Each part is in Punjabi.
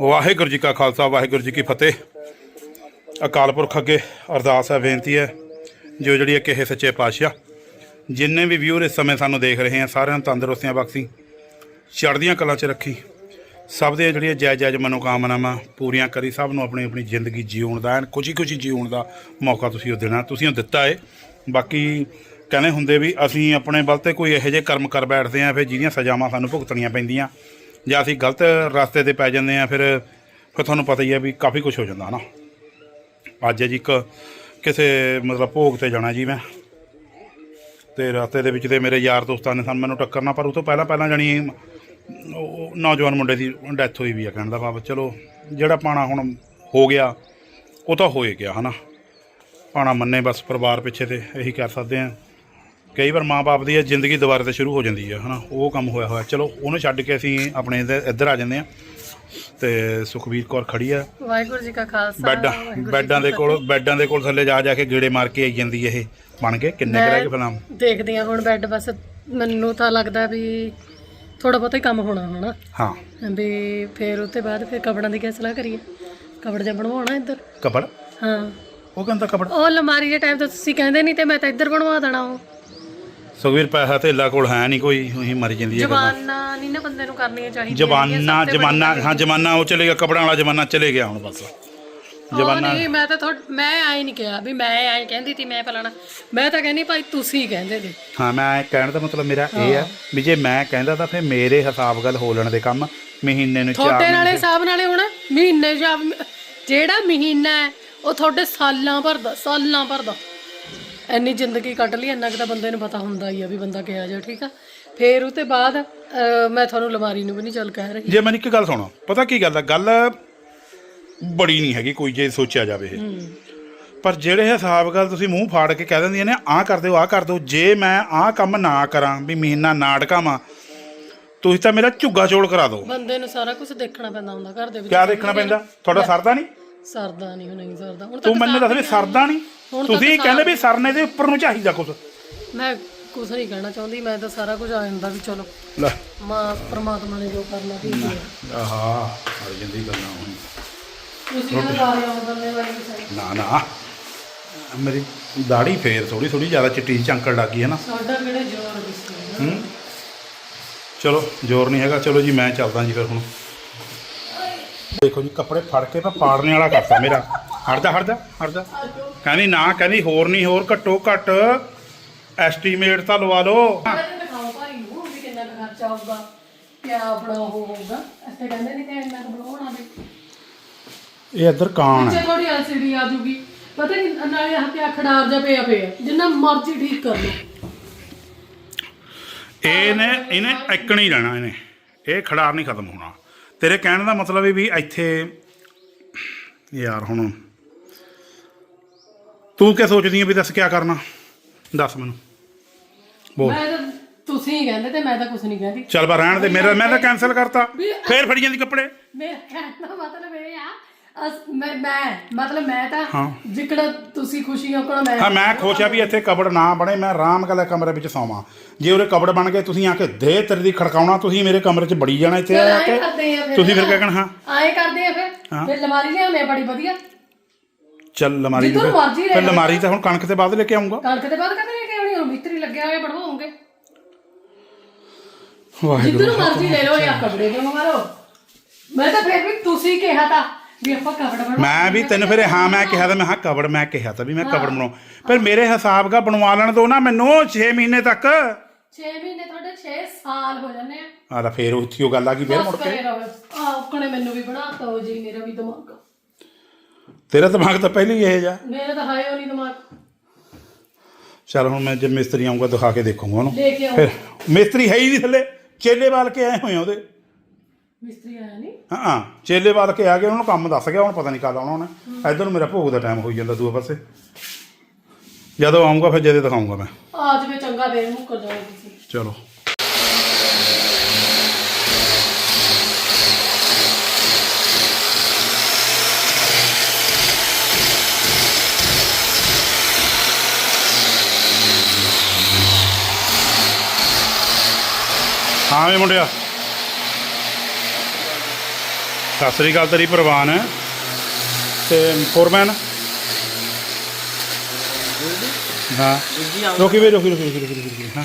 ਵਾਹਿਗੁਰੂ ਜੀ ਕਾ ਖਾਲਸਾ, ਵਾਹਿਗੁਰੂ ਜੀ ਕੀ ਫਤਿਹ। ਅਕਾਲ ਪੁਰਖ ਅੱਗੇ ਅਰਦਾਸ ਹੈ, ਬੇਨਤੀ ਹੈ, ਜੋ ਜਿਹੜੀ ਹੈ ਕਿਸੇ ਸੱਚੇ ਪਾਤਸ਼ਾਹ, ਜਿੰਨੇ ਵੀ ਵਿਊਰ ਇਸ ਸਮੇਂ ਸਾਨੂੰ ਦੇਖ ਰਹੇ ਆ ਸਾਰਿਆਂ ਨੂੰ ਤੰਦਰੁਸਤੀਆਂ ਬਖਸ਼ੀ, ਚੜ੍ਹਦੀਆਂ ਕਲਾਂ 'ਚ ਰੱਖੀ, ਸਭ ਦੀਆਂ ਜਿਹੜੀਆਂ ਜੈ ਜਾਇਜ਼ ਮਨੋਕਾਮਨਾਵਾਂ ਪੂਰੀਆਂ ਕਰੀ, ਸਭ ਨੂੰ ਆਪਣੀ ਆਪਣੀ ਜ਼ਿੰਦਗੀ ਜਿਉਣ ਦਾ, ਐਨ ਖੁਸ਼ੀ ਖੁਸ਼ੀ ਜਿਉਣ ਦਾ ਮੌਕਾ ਤੁਸੀਂ ਉਹ ਦੇਣਾ, ਤੁਸੀਂ ਉਹ ਦਿੱਤਾ ਏ। ਬਾਕੀ ਕਹਿੰਦੇ ਹੁੰਦੇ ਵੀ ਅਸੀਂ ਆਪਣੇ ਬਲ ਤੇ ਕੋਈ ਇਹੋ ਜਿਹੇ ਕਰਮ ਕਰ ਬੈਠਦੇ ਆ ਫਿਰ ਜਿਹਦੀਆਂ ਸਜ਼ਾਵਾਂ ਸਾਨੂੰ ਭੁਗਤਣੀਆਂ ਪੈਂਦੀਆਂ ਜਾਂ ਅਸੀਂ ਗਲਤ ਰਸਤੇ ਤੇ ਪੈ ਜਾਂਦੇ ਆ ਫਿਰ ਫਿਰ ਤੁਹਾਨੂੰ ਪਤਾ ਹੀ ਹੈ ਵੀ ਕਾਫੀ ਕੁਝ ਹੋ ਜਾਂਦਾ ਨਾ ਅੱਜ ਹੈ ਜੀ ਇੱਕ ਕਿਸੇ ਮਤਲਬ ਭੋਗ ਤੇ ਜਾਣਾ ਜੀ ਮੈਂ। ਤੇ ਰਸਤੇ ਦੇ ਵਿੱਚ ਤੇ ਮੇਰੇ ਯਾਰ ਦੋਸਤਾਂ ਨੇ ਸਾਨੂੰ ਮੈਨੂੰ ਟੱਕਰਨਾ, ਪਰ ਉਹ ਤੋਂ ਪਹਿਲਾਂ ਪਹਿਲਾਂ ਜਾਣੀ ਨੌਜਵਾਨ ਮੁੰਡੇ ਦੀ ਡੈਥ ਹੋਈ ਵੀ ਆ ਕਹਿਣ ਦਾ ਭਾਵ। ਚਲੋ, ਜਿਹੜਾ ਪਾਣਾ ਹੁਣ ਹੋ ਗਿਆ, ਉਹ ਤਾਂ ਹੋਏ ਗਿਆ, ਹਨਾ? ਪਾਣਾ ਮੰਨੇ ਬਸ, ਪਰਿਵਾਰ ਪਿੱਛੇ ਤੇ ਇਹੀ ਕਰ ਸਕਦੇ ਆ ਕਈ ਵਾਰ ਮਾਪੇ ਦੀ ਜ਼ਿੰਦਗੀ ਦੁਬਾਰਾ ਤੋਂ ਸ਼ੁਰੂ ਹੋ ਜਾਂਦੀ ਆ ਹਨਾ? ਉਹ ਕੰਮ ਹੋਇਆ ਹੋਇਆ। ਚਲੋ ਉਹਨੂੰ ਛੱਡ ਕੇ ਅਸੀਂ ਆਪਣੇ ਇੱਧਰ ਇੱਧਰ ਆ ਜਾਂਦੇ ਆ। ਤੇ ਸੁਖਵੀਰ ਕੌਰ ਖੜੀ ਆ। ਵਾਹਿਗੁਰੂ ਜੀ ਕਾ ਖਾਲਸਾ ਬੈਡਾਂ ਜੀ ਬੈਡਾਂ ਦੇ ਕੋਲ ਬੈਡਾਂ ਦੇ ਕੋਲ ਥੱਲੇ ਜਾ ਜਾ ਕੇ ਗੇੜੇ ਮਾਰ ਕੇ ਆਈ ਜਾਂਦੀ ਇਹ। ਬਣ ਕੇ? ਕਿੰਨੇ ਕੁ ਰਹਿ ਗਏ ਫਿਲਮ। ਦੇਖਦੀ ਆ ਹੁਣ ਬੈੱਡ ਬਸ ਮੈਨੂੰ ਤਾਂ ਲੱਗਦਾ ਵੀ ਥੋੜਾ ਬਹੁਤਾ ਹੀ ਕੰਮ ਹੋਣਾ ਹੋਣਾ ਹਾਂ। ਵੀ ਫਿਰ ਉਸ ਤੋਂ ਬਾਅਦ ਫਿਰ ਕਬੜਾਂ ਦੀ ਕੀ ਸਲਾਹ ਕਰੀਏ? ਕਬੜ ਜਿਹਾ ਬਣਵਾਉਣਾ ਇੱਧਰ। ਕਪੜ ਹਾਂ। ਉਹ ਕਹਿੰਦਾ ਕਪੜ ਉਹ ਅਲਮਾਰੀ ਦੇ ਟਾਈਮ ਤੇ ਤੁਸੀਂ ਕਹਿੰਦੇ ਨਹੀਂ ਤੇ ਮੈਂ ਤਾਂ ਇੱਧਰ ਬਣਵਾ ਦੇਣਾ ਉਹ। ਸੁਖਵੀਰ ਪੈਸਾ ਧੇਲਾ ਕੋਲ ਹੈ ਨਹੀਂ ਕੋਈ ਉਹੀ ਮਰ ਜਾਂਦੀ ਹੈ ਗੱਲਾਂ। ਜਵਾਨਾ ਨਹੀਂ ਨਾ ਬੰਦੇ ਨੂੰ ਕਰਨੀਆਂ ਚਾਹੀਦੀਆਂ ਜਮਾਨਾ ਹੈਗੀਆਂ, ਸਭ ਤੋਂ ਜਮਾਨਾ ਵੱਡੀ ਹਾਂ ਜਮਾਨਾ ਉਹ ਚਲੇ ਗਿਆ ਕਪੜਾਂ ਵਾਲਾ ਜਮਾਨਾ ਚਲੇ ਗਿਆ ਹੁਣ ਬਸ। ਉਹ ਜਮਾਨਾ ਨਹੀਂ ਮੈਂ ਤਾਂ ਥੋੜ ਮੈਂ ਆਈ ਨਹੀਂ ਕਿਹਾ ਵੀ ਮੈਂ ਆਈ ਕਹਿੰਦੀ ਤੀ ਮੈਂ ਫਲਾਣਾ। ਮੈਂ ਤਾਂ ਕਹਿੰਦੀ ਭਾਈ ਤੁਸੀਂ ਕਹਿੰਦੇ ਤੇ ਹਾਂ ਮੈਂ ਕਹਿਣ ਦਾ ਮਤਲਬ ਮੇਰਾ ਇਹ ਹੈ ਵੀ ਜੇ ਮੈਂ ਕਹਿੰਦਾ ਤਾਂ ਫਿਰ ਮੇਰੇ ਹਿਸਾਬ ਗੱਲ ਹੋ ਲੈਣ ਦੇ ਕੰਮ ਮਹੀਨੇ ਨੂੰ ਚਾਰ ਤੁਹਾਡੇ ਨਾਲੇ ਹਿਸਾਬ ਨਾਲੇ ਹੋਣਾ ਮਹੀਨੇ ਜਾਂ ਜਿਹੜਾ ਮਹੀਨਾ ਹੈ ਉਹ ਤੁਹਾਡੇ ਸਾਲਾਂ ਭਰ ਦਾ ਸਾਲਾਂ ਭਰ ਦਾ। ਇੰਨੀ ਜ਼ਿੰਦਗੀ ਕੱਟ ਲਈ ਇੰਨਾ ਕੁ ਤਾਂ ਬੰਦੇ ਨੂੰ ਪਤਾ ਹੁੰਦਾ ਹੀ ਆ ਵੀ ਬੰਦਾ ਕਿਹਾ ਜਾ ਠੀਕ ਆ? ਫੇਰ ਉਹ ਤੋਂ ਬਾਅਦ ਅਹ, ਮੈਂ ਤੁਹਾਨੂੰ ਲਮਾਰੀ ਨੂੰ ਵੀ ਨਹੀਂ ਚੱਲ ਕਹਿ ਰਹੀ। ਜੇ ਮੈਨੂੰ ਇੱਕ ਗੱਲ ਸੁਣੋ ਪਤਾ ਕੀ ਗੱਲ ਹੈ ਗੱਲ ਬੜੀ ਨਹੀਂ ਹੈਗੀ ਕੋਈ ਜੇ ਸੋਚਿਆ ਜਾਵੇ ਇਹ। ਪਰ ਜਿਹੜੇ ਹਿਸਾਬ ਗੱਲ ਤੁਸੀਂ ਮੂੰਹ ਫਾੜ ਕੇ ਕਹਿ ਦਿੰਦੀਆਂ ਨੇ ਆਹ ਕਰ ਦਿਓ ਆਹ ਕਰ ਦਿਓ ਜੇ ਮੈਂ ਆਹ ਕੰਮ ਨਾ ਕਰਾਂ ਵੀ ਮਹੀਨਾ ਨਾਟਕਾਵਾਂ ਤੁਸੀਂ ਤਾਂ ਮੇਰਾ ਝੁੱਗਾ ਚੋਲ ਕਰਾ ਦਿਓ। ਬੰਦੇ ਨੂੰ ਸਾਰਾ ਕੁਝ ਦੇਖਣਾ ਪੈਂਦਾ ਹੁੰਦਾ ਘਰ ਦੇ ਵਿੱਚ ਕਿਆ ਦੇਖਣਾ ਪੈਂਦਾ? ਤੁਹਾਡਾ ਸਰਦਾ ਨਹੀਂ? ਸਰਦਾ ਨਹੀਂ ਨਹੀਂ ਸਰਦਾ। ਹੁਣ ਤੂੰ ਮੈਨੂੰ ਦੱਸ ਵੀ ਸਰਦਾ ਨਹੀਂ? ਹੁਣ ਤੁਸੀਂ ਕਹਿੰਦੇ ਵੀ ਸਰਨੇ ਦੇ ਉੱਪਰ ਨੂੰ ਚਾਹੀਦਾ ਕੁਝ ਮੈਂ ਕੁਝ ਨਹੀਂ ਕਹਿਣਾ ਚਾਹੁੰਦੀ ਮੈਂ ਤਾਂ ਸਾਰਾ ਕੁਝ ਆ ਜਾਂਦਾ ਵੀ ਚਲੋ। ਲੈ। ਮਾਂ ਪ੍ਰਮਾਤਮਾ ਨੇ ਜੋ ਕਰਨਾ ਠੀਕ ਹੈ। ਆਹਾ ਹੜ ਜਾਂਦੀ ਗੱਲਾਂ ਹੁਣ। ਤੁਸੀਂ ਕਹਿੰਦੇ ਬਾਰੇ ਆਉਂ ਬੰਦੇ ਵਾਲੀ ਸਾਈਡ। ਨਾ ਨਾ। ਮੇਰੀ ਦਾੜੀ ਫੇਰ ਥੋੜੀ ਥੋੜੀ ਜ਼ਿਆਦਾ ਚਿੱਟੀ ਚਮਕਣ ਲੱਗੀ ਹੈ ਨਾ। ਸਾਡਾ ਕਿਹੜੇ ਜ਼ੋਰ ਦਿਸਦਾ ਹੂੰ? ਚਲੋ ਜ਼ੋਰ ਨਹੀਂ ਹੈਗਾ। ਚਲੋ ਜੀ ਮੈਂ ਚੱਲਦਾ ਜੀ ਫਿਰ ਹੁਣ। ਦੇਖੋ ਜੀ ਕੱਪੜੇ ਫੜ ਕੇ ਤਾਂ ਪਾੜਨੇ ਵਾਲਾ ਕਰਤਾ ਮੇਰਾ। ਜਾ ਹਟ ਜਾ ਕਹਿੰਦੀ ਨਾ ਕਹਿੰਦੀ ਹੋਰ ਨਹੀਂ ਹੋਰ ਘੱਟੋ ਘੱਟ ਐਸਟੀਮੇਟ ਤਾਂ ਲਵਾ ਲਓ। ਪਹਿਲਾਂ ਦਿਖਾਓ ਭਾਈ ਨੂੰ ਵੀ ਕਿੰਨਾ ਕੁ ਖਰਚਾ ਆਊਗਾ ਕਿਆ ਆਪਣਾ ਉਹ ਹੋਊਗਾ। ਅਸੀਂ ਕਹਿੰਦੇ ਨਹੀਂ ਕਿ ਇੰਨਾ ਕੁ ਬਣਾਉਣਾ ਵੀ। ਇਹ ਇੱਧਰ ਕਾਣ ਹੈ। ਤੁਹਾਡੀ ਐਲਸੀਡੀ ਆ ਜੂਗੀ। ਪਤਾ ਨਹੀਂ ਨਾਲੇ ਆਹ ਪਿਆ ਖੜਾਰ ਜਾ ਪਿਆ ਪਿਆ ਜਿੰਨਾ ਮਰਜ਼ੀ ਠੀਕ ਕਰ ਲਓ। ਇਹਨੇ ਇਹਨੇ ਇੱਕਣ ਹੀ ਰਹਿਣਾ ਇਹਨੇ। ਇਹ ਖੜਾਰ ਨਹੀਂ ਖਤਮ ਹੋਣਾ। ਤੇਰੇ ਕਹਿਣ ਦਾ ਮਤਲਬ ਹੈ ਵੀ ਇੱਥੇ ਯਾਰ ਹੁਣ ਤੂੰ ਕੀ ਸੋਚਦੀ ਹੈ ਵੀ ਦੱਸ ਕਿਆ ਕਰਨਾ? ਦੱਸ ਮੈਨੂੰ। ਬੋਲ। ਮੈਂ ਤਾਂ ਤੁਸੀਂ ਹੀ ਕਹਿੰਦੇ ਤੇ ਮੈਂ ਤਾਂ ਕੁਝ ਨਹੀਂ ਕਹਿੰਦੀ। ਚੱਲ ਬਾ ਰਹਿਣ ਦੇ ਮੇਰਾ ਮੈਂ ਤਾਂ ਕੈਨਸਲ ਕਰਤਾ। ਫੇਰ ਫੜੀ ਜਾਂਦੀ ਕੱਪੜੇ। ਮੇਰਾ ਕਹਿਣ ਦਾ ਮਤਲਬ ਇਹ ਆ ਅਸ- ਮੈਂ ਮੈਂ ਮਤਲਬ ਮੈਂ ਤਾਂ ਹਾਂ। ਜਿਕੜਾ ਤੁਸੀਂ ਖੁਸ਼ੀ ਹੋ ਕੋਣਾ ਮੈਂ ਹਾਂ ਮੈਂ ਖੁਸ਼ ਆ ਵੀ ਇੱਥੇ ਕਬੜ ਨਾ ਬਣੇ ਮੈਂ ਆਰਾਮ ਨਾਲ ਕਮਰੇ ਵਿੱਚ ਸੌਵਾਂ। ਜੇ ਉਹਦੇ ਕਬੜ ਬਣ ਗਏ ਤੁਸੀਂ ਆ ਕੇ ਦੇ ਤੇਰੇ ਦੀ ਖੜਕਾਉਣਾ ਤੁਸੀਂ ਮੇਰੇ ਕਮਰੇ 'ਚ ਬੜੀ ਜਾਣਾ ਇੱਥੇ ਆ ਆਏ ਕੇ ਕਰਦੇ ਆ ਫਿਰ। ਤੁਸੀਂ ਫਿਰ ਕਿਆ ਕਹਿਣਾ? ਹਾਂ ਆਏ ਕਰਦੇ ਆ ਫਿਰ। ਹਾਂ। ਫਿਰ ਲਮਾਰੀ ਲਿਆਉਣੇ ਆ ਬੜੀ ਵਧੀਆ। ਚੱਲ ਲਮਾਰੀ ਨੂੰ ਮਰਜ਼ੀ ਲੈ ਫਿਰ ਲਓ। ਲਮਾਰੀ ਤਾਂ ਹੁਣ ਕਣਕ ਤੇ ਬਾਅਦ ਲੈ ਕੇ ਆਉਂਗਾ ਕਣਕ ਦੇ ਬਾਅਦ ਕਹਿੰਦੇ ਕਿ ਆਉਣੀ ਹੁਣ ਮਿਸਤਰੀ ਲੱਗਿਆ ਹੋਇਆ ਬਣਵਾਉਂਗੇ। ਵਾਹਿਗੁਰੂ ਜਿੱਧਰ ਮਰਜ਼ੀ ਲੈ ਲਓ ਜਾਂ ਕਪੜੇ ਕਿਉਂ ਮਾਰੋ ਮੈਂ ਤਾਂ ਫਿਰ ਵੀ ਤੁਸੀਂ ਕਿਹਾ ਤਾਂ ਵੀ ਆਪਾਂ ਮੈਂ ਵੀ ਤੈਨੂੰ ਫਿਰ ਹਾਂ ਮੈਂ ਕਿਹਾ ਤਾਂ ਮੈਂ ਹਾਂ ਕਬੜ ਮੈਂ ਕਿਹਾ ਤਾਂ ਵੀ ਮੈਂ ਕਬੜ ਬਣਾਉ ਪਰ ਮੇਰੇ ਹਿਸਾਬ ਦਾ ਬਣਵਾ ਲੈਣ ਦੋ ਨਾ ਮੈਨੂੰ 6 ਮਹੀਨੇ ਤੱਕ। 6 ਮਹੀਨੇ ਤੁਹਾਡੇ 6 ਸਾਲ ਹੋ ਜਾਂਦੇ ਆ। ਆ ਤਾਂ ਫੇਰ ਉੱਥੀ ਉਹ ਗੱਲ ਆ ਗਈ ਫੇਰ ਮੁੜ ਕੇ। ਆ ਮੈਨੂੰ ਵੀ ਬਣਾਤਾ ਹੋ ਜੀ ਮੇਰਾ ਵੀ ਦਿਮਾਗ। ਤੇਰਾ ਦਿਮਾਗ ਤਾਂ ਪਹਿਲਾਂ ਹੀ ਇਹ ਜਾ ਮੇਰਾ ਤਾਂ ਹਾਇਓ ਨਹੀਂ ਦਿਮਾਗ। ਚਲ ਹੁਣ ਮੈਂ ਜੇ ਮਿਸਤਰੀ ਆਉਂਗਾ ਦਿਖਾ ਕੇ ਦੇਖੂੰਗਾ ਉਹਨੂੰ। ਲੈ ਕੇ ਆਓ ਫਿਰ ਮਿਸਤਰੀ ਹੈ ਹੀ ਨਹੀਂ ਥੱਲੇ ਚੇਲੇ ਵਾਲ ਕੇ ਆਏ ਹੋਏ ਆ ਉਹਦੇ। ਮਿਸਤਰੀ ਆਇਆ ਨਹੀਂ ਹਾਂ ਹਾਂ। ਚੇਲੇ ਵਾਲ ਕੇ ਆ ਗਏ ਉਹਨਾਂ ਨੂੰ ਕੰਮ ਦੱਸ ਗਿਆ ਹੁਣ ਪਤਾ ਨਹੀਂ ਕਦ ਆਉਣਾ ਉਹਨੇ। ਇੱਧਰ ਨੂੰ ਮੇਰਾ ਭੋਗ ਦਾ ਟਾਈਮ ਹੋਈ ਜਾਂਦਾ ਦੂਏ ਪਾਸੇ। ਜਦੋਂ ਆਉਂਗਾ ਫਿਰ ਜਦੇ ਦਿਖਾਉਂਗਾ ਮੈਂ। ਆ ਜਵੇ ਚੰਗਾ ਫੇਰ ਮੁੱਕਰ ਜਾਓ ਤੁਸੀਂ ਚਲੋ। ਹਾਂ ਵੀ ਮੁੰਡਿਆ। ਸਤਿ ਸ੍ਰੀ ਅਕਾਲ ਤੇਰੀ ਪ੍ਰਵਾਨ। ਤੇ ਫੋਰਮੈਨ ਹਾਂ। ਰੋਕੀ ਵੇ ਰੋਕੀ ਰੋਕੀ ਰੋਕੀ ਰੋਕੀ ਹਾਂ।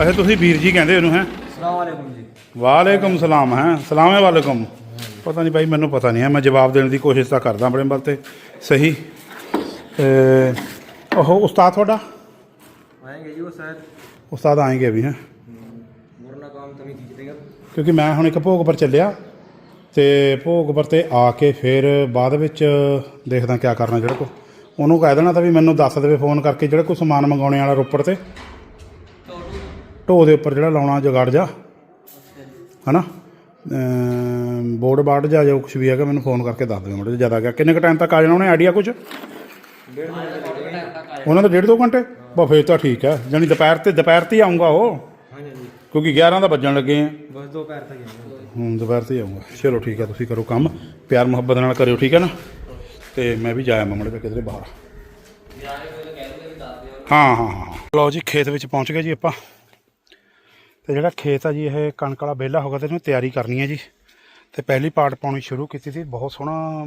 ਅੱਛਾ ਤੁਸੀਂ ਵੀਰ ਜੀ ਕਹਿੰਦੇ ਉਹਨੂੰ ਹੈ? ਸਲਾਮੁਅਲੈਕਮ ਜੀ। ਵਾਲੇਕਮ ਸਲਾਮ ਹੈ? ਸਲਾਮੇ ਵਾਲੇਕਮ? ਪਤਾ ਨਹੀਂ ਭਾਈ ਮੈਨੂੰ ਪਤਾ ਨਹੀਂ ਹੈ। ਮੈਂ ਜਵਾਬ ਦੇਣ ਦੀ ਕੋਸ਼ਿਸ਼ ਤਾਂ ਕਰਦਾ ਬੜੇ ਵੱਲ ਤੇ। ਸਹੀ। ਉਹ ਉਸਤਾਦ ਤੁਹਾਡਾ? ਆਏਗੇ ਜੀ ਉਸਤਾਦ ਉਸਤਾਦ ਆਏਗੇ ਵੀ ਹੈ? ਮੁਰਨਾ ਕੰਮ ਤਮੀ ਖਿੱਚ ਦੇਗਾ ਕਿਉਂਕਿ ਮੈਂ ਹੁਣ ਇੱਕ ਭੋਗ ਪਰ ਚੱਲਿਆ। ਤੇ ਭੋਗ ਵਰਤੇ ਆ ਕੇ ਫਿਰ ਬਾਅਦ ਵਿੱਚ ਦੇਖਦਾ ਕਿਆ ਕਰਨਾ ਜਿਹੜਾ ਕੋ ਉਹਨੂੰ ਕਹਿ ਦੇਣਾ ਤਾਂ ਵੀ ਮੈਨੂੰ ਦੱਸ ਦੇਵੇ ਫੋਨ ਕਰਕੇ ਜਿਹੜਾ ਕੋਈ ਸਮਾਨ ਮੰਗਾਉਣੇ ਵਾਲਾ ਰੋਪੜ ਤੇ। ਢੋ ਦੇ ਉੱਪਰ ਜਿਹੜਾ ਲਾਉਣਾ ਜਗੜ ਜਾ। ਹਨਾ? ਬੋਰਡ ਬਾਰਡ ਜਾ ਜੋ ਕੁਝ ਵੀ ਹੈਗਾ ਮੈਨੂੰ ਫੋਨ ਕਰਕੇ ਦੱਸ ਦਿਓ ਮੜੇ ਜ਼ਿਆਦਾ ਗਿਆ ਕਿੰਨੇ ਕ ਟਾਈਮ ਤੱਕ ਆ ਜਾਣਾ ਉਹਨੇ ਆਈਡੀਆ ਕੁਝ ਉਹਨਾਂ ਦਾ ਡੇਢ ਦੋ ਘੰਟੇ? ਬਾ ਤਾਂ ਠੀਕ ਹੈ ਜਾਨੀ ਦੁਪਹਿਰ ਤੇ ਦੁਪਹਿਰ ਤੇ ਆਉਂਗਾ ਉਹ। ਕਿਉਂਕਿ 11 ਦਾ ਵੱਜਣ ਲੱਗੇ ਆ। ਬਸ ਦੋ ਪੈਰ ਤੱਕ ਜਾਊਂਗਾ ਹੂੰ ਦੁਪਹਿਰ ਤੇ ਆਉਂਗਾ ਚਲੋ ਠੀਕ ਹੈ ਤੁਸੀਂ ਕਰੋ ਕੰਮ। ਪਿਆਰ ਮੁਹੱਬਤ ਨਾਲ ਕਰਿਓ ਠੀਕ ਹੈ ਨਾ? ਤੇ ਮੈਂ ਵੀ ਜਾਇਆ ਮਾਮਲੇ ਤੇ ਕਿਧਰੇ ਬਾਹਰ। ਹਾਂ ਹਾਂ ਹਾਂ ਲਓ ਜੀ ਖੇਤ ਵਿੱਚ ਪਹੁੰਚ ਗਏ ਜੀ ਆਪਾਂ। ਤੇ ਜਿਹੜਾ ਖੇਤ ਆ ਜੀ ਇਹ ਕਣਕ ਵਾਲਾ ਵਿਹਲਾ ਹੋਗਾ ਤੇ ਇਹਨੂੰ ਤਿਆਰੀ ਕਰਨੀ ਹੈ ਜੀ। ਤੇ ਪਹਿਲੀ ਪਾਰਟ ਪਾਉਣੀ ਸ਼ੁਰੂ ਕੀਤੀ ਸੀ। ਬਹੁਤ ਸੋਹਣਾ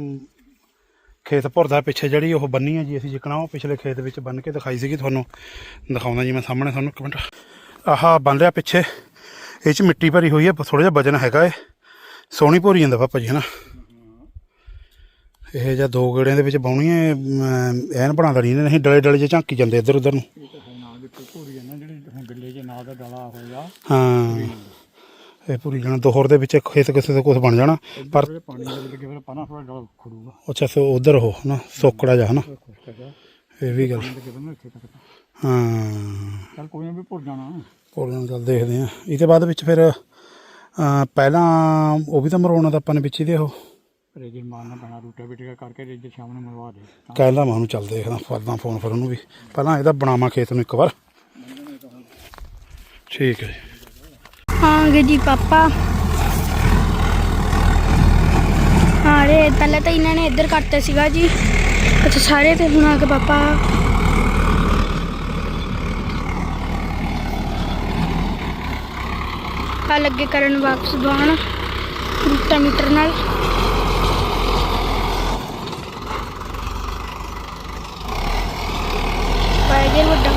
ਖੇਤ ਭੁਰਦਾ ਪਿੱਛੇ ਜਿਹੜੀ ਉਹ ਬੰਨੀ ਹੈ ਜੀ ਅਸੀਂ ਜਿਕਣਾ ਉਹ ਪਿਛਲੇ ਖੇਤ ਵਿੱਚ ਬੰਨ ਕੇ ਦਿਖਾਈ ਸੀਗੀ ਤੁਹਾਨੂੰ। ਦਿਖਾਉਂਦਾ ਜੀ ਮੈਂ ਸਾਹਮਣੇ ਤੁਹਾਨੂੰ ਕਮੈਂਟ ਆਹ ਬੰਨ ਲਿਆ ਪਿੱਛੇ। ਇਹ ਚ ਮਿੱਟੀ ਭਰੀ ਹੋਈ ਹੈ ਥੋੜਾ ਜਿਹਾ ਵਜਨ ਹੈਗਾ ਏ ਸੋਹਣੀ ਭੋਰੀ ਜਾਂਦਾ ਪਾਪਾ ਜੀ ਹਨਾ। ਇਹ ਜਾਂ ਦੋ ਗੇੜਿਆਂ ਦੇ ਵਿੱਚ ਬਾਉਣੀ ਅਮ, ਐਨ ਬਣਾ ਦੇਣੀ ਨਹੀਂ ਡਲੇ ਡਲੇ ਜੇ ਝਾਂਕੀ ਜਾਂਦੇ ਇੱਧਰ ਉੱਧਰ ਨੂੰ ਹਾਂ। ਇਹ ਪੂਰੀ ਜਣਾ ਦੋਹਰ ਦੇ ਵਿੱਚ ਖੇਤ ਕਿਸੇ ਤੋਂ ਕੁਝ ਬਣ ਜਾਣਾ ਪਰ ਪਾਣੀ ਦੇ ਲੱਗੇ ਫਿਰ ਪਾਣਾ ਥੋੜਾ ਡਲ ਖੜੂਗਾ। ਅੱਛਾ ਸੋ ਉਧਰ ਹੋ ਨਾ ਸੋਕੜਾ ਜਾ ਹਨਾ। ਇਹ ਵੀ ਗੱਲ। ਹਾਂ। ਚੱਲ ਕੋਈ ਨਾ ਵੀ ਭੁੱਲ ਜਾਣਾ। ਕੋਲੋਂ ਚੱਲ ਦੇਖਦੇ ਆ ਇਹਦੇ ਬਾਅਦ ਵਿੱਚ ਫਿਰ ਪਹਿਲਾਂ ਉਹ ਵੀ ਤਾਂ ਮਰਵਾਉਣਾ ਤਾਂ ਆਪਾਂ ਨੇ ਵਿੱਚ ਹੀ ਦੇ ਉਹ। ਰੇਜਰ ਮਾਰਨਾ ਪੈਣਾ ਰੂਟਾ ਬਿਟਾ ਕਰਕੇ ਰੇਜਰ ਸ਼ਾਮ ਨੂੰ ਮਰਵਾ ਦੇ। ਤਾਂ ਕਹਿਲਾ ਮੈਂ ਉਹਨੂੰ ਚੱਲ ਦੇਖਦਾ ਕਰਦਾ ਫੋਨ ਫਿਰ ਉਹਨੂੰ ਵੀ। ਪਹਿਲਾਂ ਇਹਦਾ ਬਣਾਵਾਂ ਖੇਤ ਨੂੰ ਇੱਕ ਵਾਰ। ਠੀਕ ਹੈ ਜੀ। ਆਂਗੇ ਜੀ ਪਾਪਾ। ਹਾਂ ਰੇ ਪਹਿਲਾਂ ਤਾਂ ਇਹਨਾਂ ਨੇ ਇੱਧਰ ਕੱਟਤਾ ਸੀਗਾ ਜੀ। ਅੱਛਾ ਸਾਰੇ ਤੇ ਹੁਣ ਆ ਕੇ ਪਾਪਾ ਆ ਲੱਗੇ ਕਰਨ ਵਾਪਸ ਦਵਾਉਣ ਰੂਟਾ ਮੀਟਰ ਨਾਲ। ਪਾਇਗੇ ਵੱਡਾ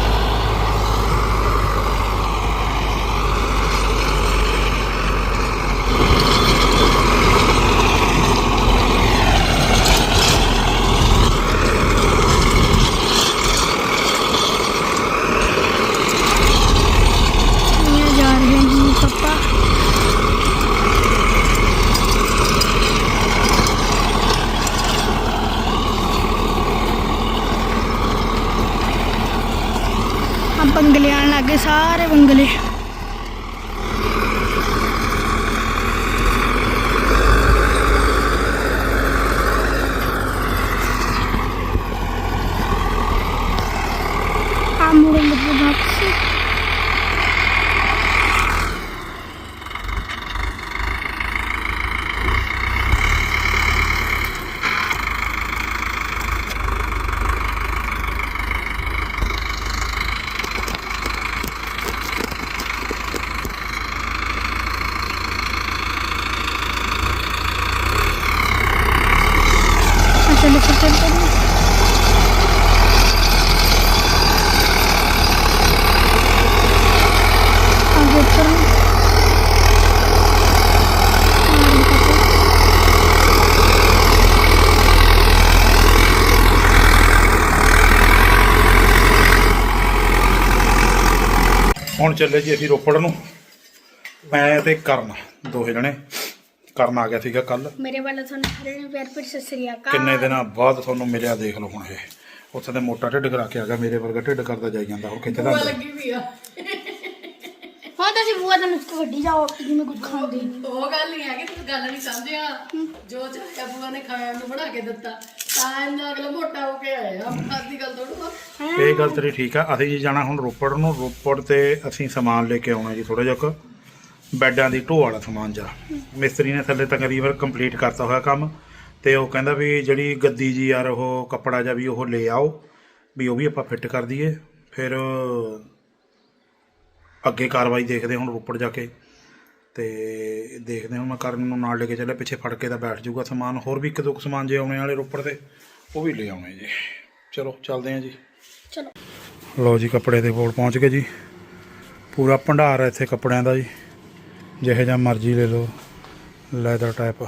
ਆ ਬੰਗਲਿਆਂ ਲੱਗੇ ਸਾਰੇ ਬੰਗਲੇ ਹੁਣ ਚੱਲੇ ਜੀ ਅਸੀਂ ਰੋਪੜ ਨੂੰ। ਮੈਂ ਤੇ ਕਰਨ ਦੋਹੇ ਜਣੇ। ਕਰਨ ਆ ਗਿਆ ਸੀਗਾ ਕੱਲ ਮੇਰੇ ਵੱਲੋਂ ਤੁਹਾਨੂੰ ਸਾਰਿਆਂ ਨੂੰ ਪਿਆਰ ਭਰੀ ਸਤਿ ਸ੍ਰੀ ਅਕਾਲ। ਕਿੰਨੇ ਦਿਨਾਂ ਬਾਅਦ ਤੁਹਾਨੂੰ ਮਿਲਿਆ ਦੇਖ ਲਓ ਹੁਣ ਇਹ। ਉੱਥੇ ਤੇ ਮੋਟਾ ਢਿੱਡ ਕਰਾ ਕੇ ਆ ਗਿਆ ਮੇਰੇ ਵਰਗਾ ਢਿੱਡ ਕਰਦਾ ਜਾਈ ਜਾਂਦਾ ਉਹ ਖਿੱਚਦਾ ਲੱਗੀ ਵੀ ਆ। ਹਾਂ ਤੁਸੀਂ ਬੂਆ ਦਾ ਨੁਸਖਾ ਵੱਡੀ ਜਾਓ ਕਿ ਮੈਂ ਕੁਝ ਖਾਉਂਦੀ ਉਹ ਗੱਲ ਨਹੀਂ ਹੈ ਕਿ ਤੁਸੀਂ ਗੱਲ ਨਹੀਂ ਸਮਝਿਆ। ਜੋ ਚਾਹਿਆ ਬੂਆ ਨੇ ਖਾਇਆ ਨੂੰ ਬਣਾ ਕੇ ਦਿੱਤਾ। ਤਾਂ ਇੰਨਾ ਅਗਲਾ ਮੋਟਾ ਹੋ ਕੇ ਆਇਆ। ਖਾਦੀ ਗੱਲ ਥੋੜਾ ਇਹ ਗੱਲ ਤੇਰੀ ਠੀਕ ਆ। ਅਸੀਂ ਜੀ ਜਾਣਾ ਹੁਣ ਰੋਪੜ ਨੂੰ। ਰੋਪੜ ਤੇ ਅਸੀਂ ਸਮਾਨ ਲੈ ਕੇ ਆਉਣਾ ਜੀ ਥੋੜਾ ਜਿਹਾ ਕੁ। ਬੈੱਡਾਂ ਦੀ ਢੋ ਵਾਲਾ ਸਮਾਨ ਜਾ। ਮਿਸਤਰੀ ਨੇ ਥੱਲੇ ਤਕਰੀਬਨ ਕੰਪਲੀਟ ਕਰਤਾ ਹੋਇਆ ਕੰਮ। ਤੇ ਉਹ ਕਹਿੰਦਾ ਵੀ ਜਿਹੜੀ ਗੱਦੀ ਜੀ ਯਾਰ, ਉਹ ਕੱਪੜਾ ਜਾਂ ਵੀ ਉਹ ਲੈ ਆਓ। ਵੀ ਉਹ ਵੀ ਆਪਾਂ ਫਿੱਟ ਕਰ ਦਈਏ। ਫਿਰ ਅੱਗੇ ਕਾਰਵਾਈ ਦੇਖਦੇ ਹੁਣ ਰੋਪੜ ਜਾ ਕੇ। ਤੇ ਦੇਖਦੇ ਹਾਂ ਮੈਂ ਕਰਨ ਨੂੰ ਨਾਲ ਲੈ ਕੇ ਚੱਲਿਆ ਪਿੱਛੇ ਫੜ ਕੇ ਤਾਂ ਬੈਠ ਜਾਊਗਾ ਸਮਾਨ। ਹੋਰ ਵੀ ਇੱਕ ਦੋ ਸਮਾਨ ਜੇ ਆਉਣੇ ਵਾਲੇ ਰੋਪੜ ਤੇ ਉਹ ਵੀ ਲੈ ਆਉਣੇ ਜੀ। ਚਲੋ ਚੱਲਦੇ ਹਾਂ ਜੀ। ਚਲੋ। ਲਓ ਜੀ ਕੱਪੜੇ ਦੇ ਕੋਲ ਪਹੁੰਚ ਗਏ ਜੀ। ਪੂਰਾ ਭੰਡਾਰ ਹੈ ਇੱਥੇ ਕੱਪੜਿਆਂ ਦਾ ਜੀ। ਜਿਹੇ ਜਿਹਾ ਮਰਜ਼ੀ ਲੈ ਲਓ ਲੈਦਰ ਟਾਈਪ।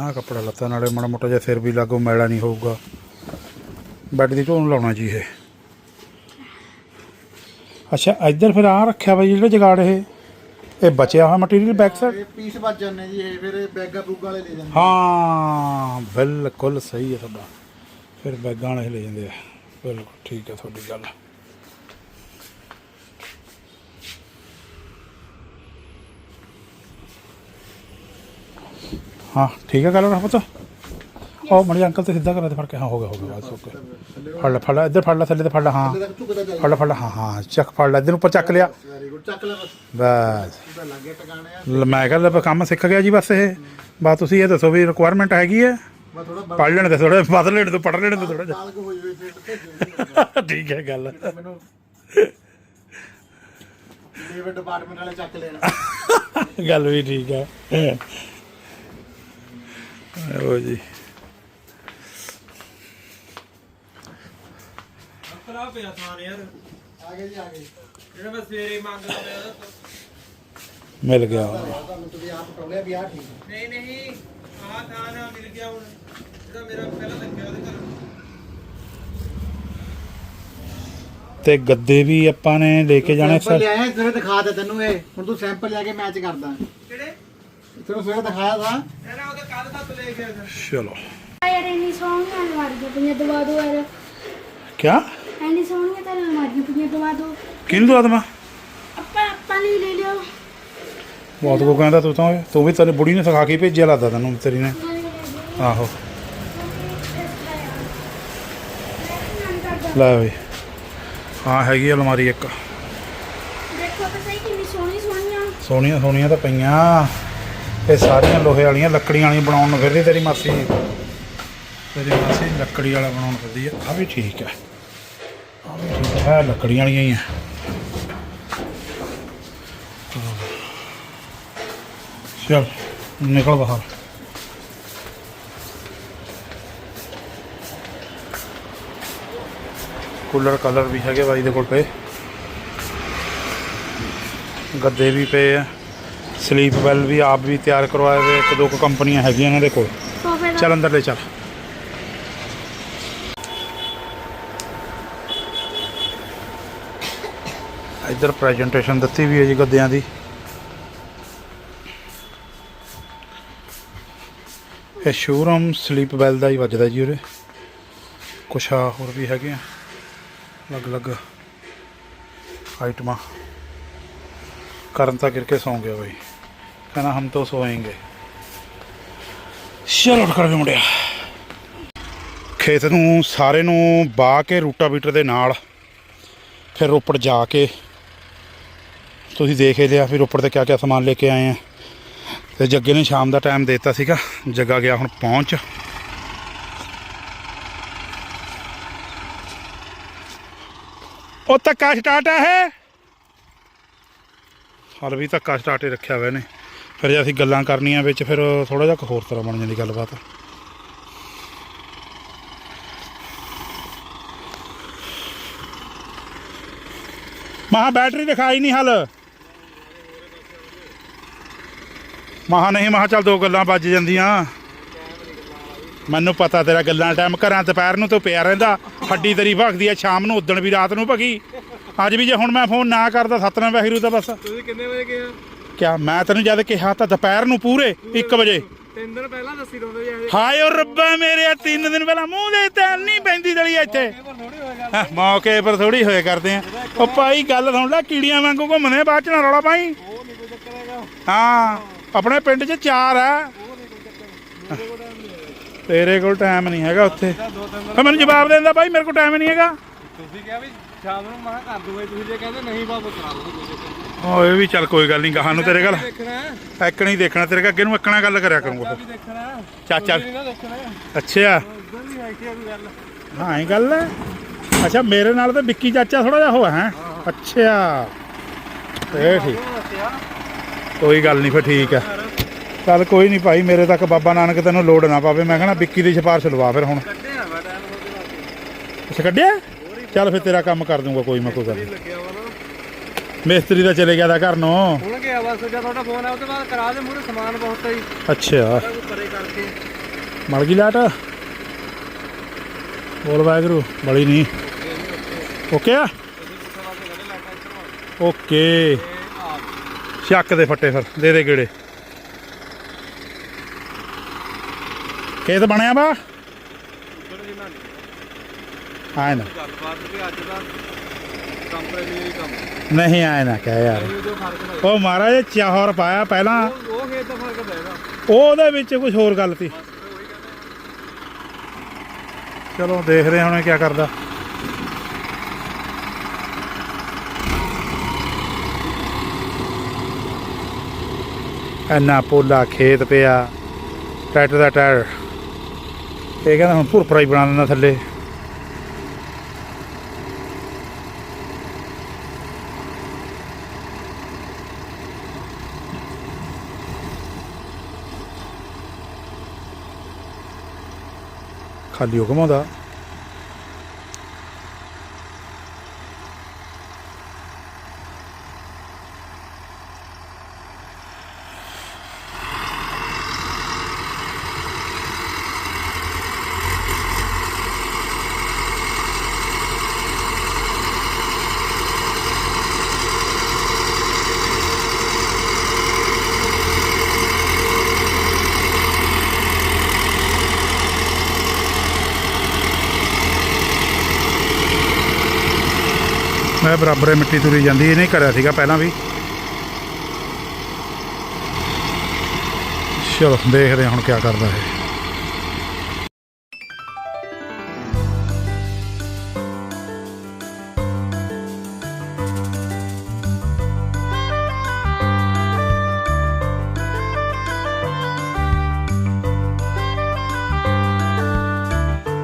ਆਹ ਕੱਪੜਾ ਲੱਤਾ ਨਾਲੇ ਮਾੜਾ ਮੋਟਾ ਜਿਹਾ ਸਿਰ ਵੀ ਲੱਗੋ ਮੈਲਾ ਨਹੀਂ ਹੋਊਗਾ। ਬੈੱਡ ਦੀ ਢੋਣ ਲਾਉਣਾ ਜੀ ਇਹ। ਅੱਛਾ ਇੱਧਰ ਫਿਰ ਆ ਰੱਖਿਆ ਵਾ ਜੀ ਜਿਹੜਾ ਜਗਾੜ ਇਹ? ਇਹ ਬਚਿਆ ਹੋਇਆ ਮਟੀਰੀਅਲ ਬੈਕ ਸਾਈਡ ਇਹ ਪੀਸ ਵੱਜ ਜਾਂਦੇ ਜੀ ਇਹ ਫਿਰ ਇਹ ਬੈਗਾ ਬੂਗਾ ਵਾਲੇ ਲੈ ਜਾਂਦੇ ਹਾਂ ਬਿਲਕੁਲ ਸਹੀ ਹੈ ਤੁਹਾਡਾ। ਫਿਰ ਬੈਗਾਂ ਵਾਲੇ ਲੈ ਜਾਂਦੇ ਆ। ਬਿਲਕੁਲ ਠੀਕ ਹੈ ਤੁਹਾਡੀ ਗੱਲ। ਹਾਂ ਠੀਕ ਹੈ ਗੱਲ ਰੱਖ ਪੁੱਤ? ਉਹ ਮਣੀ ਅੰਕਲ ਤੇ ਸਿੱਧਾ ਕਰਾ ਦੇ ਫੜ ਕੇ। ਹਾਂ ਹੋ ਗਿਆ ਹੋ ਗਿਆ ਬਸ ਓਕੇ ਫੜ ਲੈ ਫੜ ਲੈ ਇੱਧਰ ਫੜ ਲੈ ਥੱਲੇ ਤੇ ਫੜ ਲੈ ਹਾਂ। ਫੜ ਲੈ ਫੜ ਲੈ ਹਾਂ ਹਾਂ ਚੱਕ ਫੜ ਲੈ ਇੱਧਰ ਉੱਪਰ ਚੱਕ ਲਿਆ। ਬਸ ਮੈਂ ਕਹਿੰਦਾ ਕੰਮ ਸਿੱਖ ਗਿਆ ਜੀ ਬਸ ਇਹ। ਬਸ ਤੁਸੀਂ ਇਹ ਦੱਸੋ ਵੀ ਰਿਕੁਆਇਰਮੈਂਟ ਹੈਗੀ ਹੈ? ਪੜ੍ਹ ਲੈਣ ਦੇ ਥੋੜਾ ਵੱਧ ਲੈਣ ਤੋਂ ਪੜ੍ਹ ਲੈਣ ਤੋਂ ਥੋੜਾ ਜਿਹਾ। ਠੀਕ ਹੈ ਗੱਲ। ਮੈਨੂੰ ਲੇਬਰ ਡਿਪਾਰਟਮੈਂਟ ਵਾਲੇ ਚੱਕ ਲੈਣਾ। ਗੱਲ ਵੀ ਠੀਕ ਹੈ। ਉਹ ਜੀ। ਖਰਾ ਪਿਆ ਥਾਨ ਯਾਰ। ਆ ਗਏ ਜੀ ਆ ਗਏ। ਜਿਹੜਾ ਮੈਂ ਸਵੇਰੇ ਮੰਗਦਾ ਪਿਆ ਉਹਦਾ ਮਿਲ ਗਿਆ। ਤੁਹਾਨੂੰ ਤੁਸੀਂ ਆਪ ਟੋਲਿਆ ਵੀ ਆ ਠੀਕ ਹੈ। ਨਹੀਂ ਨਹੀਂ ਆਹ ਥਾਨ ਆ ਮਿਲ ਗਿਆ ਹੁਣ। ਜਿਹੜਾ ਮੇਰਾ ਪਹਿਲਾਂ ਲੱਗਿਆ ਉਹਦੇ ਘਰ। ਤੇ ਗੱਦੇ ਵੀ ਆਪਾਂ ਨੇ ਲੈ ਕੇ ਜਾਣੇ ਸੈਂਪਲ ਸਰ ਲਿਆਇਆ ਸਵੇਰੇ ਦਿਖਾ ਦੇ ਤੈਨੂੰ ਇਹ। ਹੁਣ ਤੂੰ ਸੈਂਪਲ ਲਿਆ ਕੇ ਮੈਚ ਕਰਦਾ। ਕਿਹੜੇ? ਤੈਨੂੰ ਸਵੇਰੇ ਦਿਖਾਇਆ ਥਾ ਇਹਨਾਂ ਉਹਦਾ ਕੱਲ ਤੱਕ ਲੈ ਗਿਆ ਸੀ ਚਲੋ। ਯਾਰ ਇੰਨੀ ਸੋਹਣੀਆਂ ਅਲਮਾਰੀਆਂ ਪਈਆਂ ਦਵਾ ਦੋ ਯਾਰ। ਕਿਆ? ਇੰਨੀ ਸੋਹਣੀਆਂ ਤਾਂ ਅਲਮਾਰੀਆਂ ਪਈਆਂ ਦਵਾ ਦੋ। ਕਿਹਨੂੰ ਦਵਾ ਦਵਾਂ? ਆਪਾਂ ਆਪਾਂ ਲਈ ਲੈ ਲਿਓ। ਬਹੁਤ ਕੋ ਕਹਿੰਦਾ ਤੂੰ ਤਾਂ ਤੂੰ ਵੀ ਤੇਰੀ ਬੁੜੀ ਨੇ ਸਿਖਾ ਕੇ ਭੇਜਿਆ ਲੱਗਦਾ ਤੈਨੂੰ ਤੇਰੀ ਨੇ। ਆਹੋ। ਲੈ ਬਈ ਹਾਂ ਹੈਗੀ ਆ ਅਲਮਾਰੀ ਇੱਕ। ਦੇਖੋ ਤਾਂ ਸਹੀ ਕਿੰਨੀ ਸੋਹਣੀ ਸੋਹਣੀਆਂ। ਸੋਹਣੀਆਂ ਸੋਹਣੀਆਂ ਤਾਂ ਪਈਆਂ। ਇਹ ਸਾਰੀਆਂ ਲੋਹੇ ਵਾਲੀਆਂ ਲੱਕੜੀਆਂ ਵਾਲੀਆਂ ਬਣਾਉਣ ਨੂੰ ਫਿਰਦੀ ਤੇਰੀ ਮਾਸੀ। ਤੇਰੀ ਮਾਸੀ ਲੱਕੜੀ ਵਾਲਾ ਬਣਾਉਣ ਫਿਰਦੀ ਆ। ਆ ਵੀ ਠੀਕ ਆ। ਵੀ ਠੀਕ ਹੈ ਲੱਕੜੀਆਂ ਵਾਲੀਆਂ ਹੀ ਆ। ਚਲ ਨਿਕਲ ਬਾਹਰ। ਕੂਲਰ ਕਲਰ ਵੀ ਹੈਗੇ ਬਾਈ ਦੇ ਕੋਲ ਪਏ। ਗੱਦੇ ਵੀ ਪਏ ਆ। ਸਲੀਪ ਵੈਲ ਵੀ ਆਪ ਵੀ ਤਿਆਰ ਕਰਵਾਏ ਹੋਏ ਇੱਕ ਦੋ ਕੁ ਕੰਪਨੀਆਂ ਹੈਗੀਆਂ ਇਹਨਾਂ ਦੇ ਕੋਲ। ਚੱਲ ਅੰਦਰ ਲੈ ਚੱਲ। ਇੱਧਰ ਪ੍ਰੈਜੈਂਟੇਸ਼ਨ ਦਿੱਤੀ ਵੀ ਹੈ ਜੀ ਗੱਦਿਆਂ ਦੀ। ਇਹ ਸ਼ੋਰੂਮ ਸਲੀਪ ਵੈਲ ਦਾ ਹੀ ਵੱਜਦਾ ਜੀ ਉਰੇ। ਕੁਛ ਆ ਹੋਰ ਵੀ ਹੈਗੇ ਆ, ਅਲੱਗ-ਅਲੱਗ ਆਈਟਮਾਂ ਕਰਨ ਤਾਂ ਗਿਰ ਕੇ ਸੌਂ ਗਿਆ ਬਈ। ਕਹਿੰਦਾ ਹਮ ਤਾਂ ਸੋਏਂਗੇ। ਚਲੋ ਉੱਠ ਕਰ ਵੀ ਮੁੰਡਿਆ। ਖੇਤ ਨੂੰ, ਸਾਰੇ ਨੂੰ ਬਾ ਕੇ ਰੂਟਾਵੀਟਰ ਦੇ ਨਾਲ, ਫਿਰ ਰੋਪੜ ਜਾ ਕੇ ਤੁਸੀਂ ਦੇਖ ਹੀ ਲਿਆ ਫਿਰ ਰੋਪੜ ਤੇ ਕਿਆ ਕਿਆ ਸਮਾਨ ਲੈ ਕੇ ਆਏ ਆ। ਤੇ ਜੱਗੇ ਨੇ ਸ਼ਾਮ ਦਾ ਟਾਈਮ ਦਿੱਤਾ ਸੀਗਾ, ਜੱਗਾ ਗਿਆ ਹੁਣ ਪਹੁੰਚ। ਉਹ ਧੱਕਾ ਸਟਾਰਟ ਆ ਇਹ। ਵੀ ਧੱਕਾ ਸਟਾਰਟ ਹੀ ਰੱਖਿਆ ਹੋਇਆ ਨੇ ਫਿਰ ਜੇ ਅਸੀਂ ਗੱਲਾਂ ਕਰਨੀਆਂ ਵਿੱਚ, ਫਿਰ ਥੋੜਾ ਜਿਹਾ ਕੁ ਹੋਰ ਤਰ੍ਹਾਂ ਬਣ ਜਾਂਦੀ ਗੱਲਬਾਤ। ਮਹਾ ਬੈਟਰੀ ਦਿਖਾਈ ਨਹੀਂ ਹਲ। ਮਹਾ ਨਹੀਂ ਮਹਾ ਚੱਲ ਦੋ ਗੱਲਾਂ ਵੱਜ ਜਾਂਦੀਆਂ। ਮੈਨੂੰ ਪਤਾ ਤੇਰਾ ਗੱਲਾਂ ਟਾਈਮ ਘਰਾਂ ਦੁਪਹਿਰ ਨੂੰ ਤੂੰ ਪਿਆ ਰਹਿੰਦਾ। ਹੱਡੀ ਤੇਰੀ ਭਗਦੀ ਆ ਸ਼ਾਮ ਨੂੰ ਉਦਣ ਵੀ ਰਾਤ ਨੂੰ ਭਗੀ। ਅੱਜ ਵੀ ਜੇ ਹੁਣ ਮੈਂ ਫੋਨ ਨਾ ਕਰਦਾ ਸਤਨਾਮ ਵਾਹਿਗੁਰੂ ਤਾਂ ਬਸ। ਤੁਸੀਂ ਕਿੰਨੇ ਵਜੇ ਗਏ ਆ ਕਿਆ ਮੈਂ ਤੈਨੂੰ ਜਦ ਕਿਹਾ ਤਾਂ ਦੁਪਹਿਰ ਨੂੰ ਪੂਰੇ 1 ਵਜੇ। ਤਿੰਨ ਦਿਨ ਪਹਿਲਾਂ ਦੱਸੀ ਦੋਦੇ ਜੀ ਹਾਏ ਓ ਰੱਬਾ ਮੇਰੇ ਤਿੰਨ ਦਿਨ ਪਹਿਲਾਂ ਮੂੰਹ ਦੇ ਤੇ ਨਹੀਂ ਪੈਂਦੀ ਦਲੀ ਇੱਥੇ। ਮੌਕੇ ਪਰ ਥੋੜੀ ਹੋਏ ਕਰਦੇ। ਆ। ਉਹ ਭਾਈ ਗੱਲ ਸੁਣ ਲੈ ਕੀੜੀਆਂ ਵਾਂਗੂ ਘੁੰਮਦੇ ਆ, ਬਾਅਦ ਚ ਨਾ ਰੌਲਾ ਪਾਈ। ਹਾਂ। ਆਪਣੇ ਪਿੰਡ 'ਚ ਚਾਰ ਆ। ਤੇਰੇ ਕੋਲ ਟਾਈਮ ਨਹੀਂ ਹੈਗਾ ਉੱਥੇ। ਤਾਂ ਮੈਨੂੰ ਜਵਾਬ ਦਿੰਦਾ ਭਾਈ ਮੇਰੇ ਕੋਲ ਟਾਈਮ ਨਹੀਂ ਹੈਗਾ। ਤੁਸੀਂ ਕਿਹਾ ਵੀ ਸ਼ਾਮ ਨੂੰ ਮੈਂ ਕਰ ਦੂੰਗਾ ਤੁਸੀਂ ਜੇ ਕਹਿੰਦੇ ਨਹੀਂ ਬਾਬਾ ਕਰਾ ਦੂੰਗਾ ਓਏ ਵੀ ਚੱਲ ਕੋਈ ਗੱਲ ਨਹੀਂ ਗਾਹਾਂ ਨੂੰ ਤੇਰੇ ਗੱਲ ਐਕ ਨਹੀਂ ਦੇਖਣਾ ਤੇਰੇ ਅੱਗੇ ਨੂੰ ਐਕਣਾ ਗੱਲ ਕਰਿਆ ਕਰੂੰਗਾ। ਚਾਚਾ ਅੱਛਾ। ਹੈ ਇਹ ਗੱਲ ਹੈ। ਅੱਛਾ ਮੇਰੇ ਨਾਲ ਤਾਂ ਵਿੱਕੀ ਚਾਚਾ ਥੋੜਾ ਜਿਹਾ ਹੋਇਆ ਹੈ। ਅੱਛਾ। ਇਹ ਠੀਕ। ਕੋਈ ਗੱਲ ਨਹੀਂ ਫਿਰ ਠੀਕ ਹੈ। ਚੱਲ ਕੋਈ ਨਹੀਂ ਭਾਈ ਮੇਰੇ ਤੱਕ ਬਾਬਾ ਨਾਨਕ ਤੈਨੂੰ ਲੋੜ ਨਾ ਪਾਵੇ। ਮੈਂ ਕਹਣਾ ਵਿੱਕੀ ਦੀ ਸਿਫਾਰਿਸ਼ ਲਵਾ ਫਿਰ ਹੁਣ। ਅੱਛਾ ਕੱਢਿਆ? ਚੱਲ ਫਿਰ ਤੇਰਾ ਕੰਮ ਕਰ ਦੂੰਗਾ ਕੋਈ ਮੈਂ ਕੋਈ ਗੱਲ। ਨੀ। ਮਿਸਤਰੀ ਦਾ ਚਲੇ ਗਿਆ ਦਾ ਘਰ ਨੂੰ। ਹੁਣ ਗਿਆ ਬਸ ਜਦ ਤੁਹਾਡਾ ਫੋਨ ਆਇਆ ਉਹਦੇ ਬਾਅਦ ਕਰਾ ਦੇ ਮੂਰੇ ਸਮਾਨ ਬਹੁਤ ਹੈ ਅੱਛਾ। ਕੁਝ ਪਰੇ ਕਰਕੇ। ਮਲ ਗਈ ਲਾਟ? ਬੋਲ ਵਾਹਿਗੁਰੂ ਬੜੀ ਨਹੀਂ ਓਕੇ ਆ? ਓਕੇ। ਚੱਕ ਦੇ ਫੱਟੇ ਫਿਰ, ਦੇ ਦੇ ਗੇੜੇ। ਖੇਤ ਬਣਿਆ ਵਾ? ਆਏ ਨਾ। ਗੱਲਬਾਤ ਵੀ ਅੱਜ ਦਾ ਕੰਪਨੀ ਕੰਮ ਨਹੀਂ ਆਏ ਨਾ, ਕਹਿ ਯਾਰ। ਉਹ ਮਹਾਰਾਜ ਚਾਹੌਰ ਪਾਇਆ ਪਹਿਲਾਂ। ਉਹ ਖੇਤ ਦਾ ਫ਼ਰਕ ਪੈਗਾ ਉਹਦੇ ਵਿੱਚ ਕੁਝ ਹੋਰ ਗੱਲ ਸੀ। ਚਲੋ ਦੇਖਦੇ ਹਾਂ ਹੁਣ ਇਹ ਕੀ ਕਰਦਾ। ਇੰਨਾ ਪੋਲਾ ਖੇਤ ਪਿਆ, ਟਰੈਕਟਰ ਦਾ ਟਾਇਰ। ਇਹ ਕਹਿੰਦਾ ਹੁਣ ਭੁਰਪਰਾ ਹੀ ਬਣਾ ਦਿੰਦਾ ਥੱਲੇ। ਖਾਲੀ ਹੁਕਮ ਘਮਾਉਂਦਾ ਮੈਂ ਬਰਾਬਰ ਮਿੱਟੀ ਤੁਰੀ ਜਾਂਦੀ ਇਹਨੇ ਕਰਿਆ ਸੀਗਾ ਪਹਿਲਾਂ ਵੀ। ਚਲੋ, ਦੇਖਦੇ ਹਾਂ ਹੁਣ ਕੀ ਕਰਦਾ ਹੈ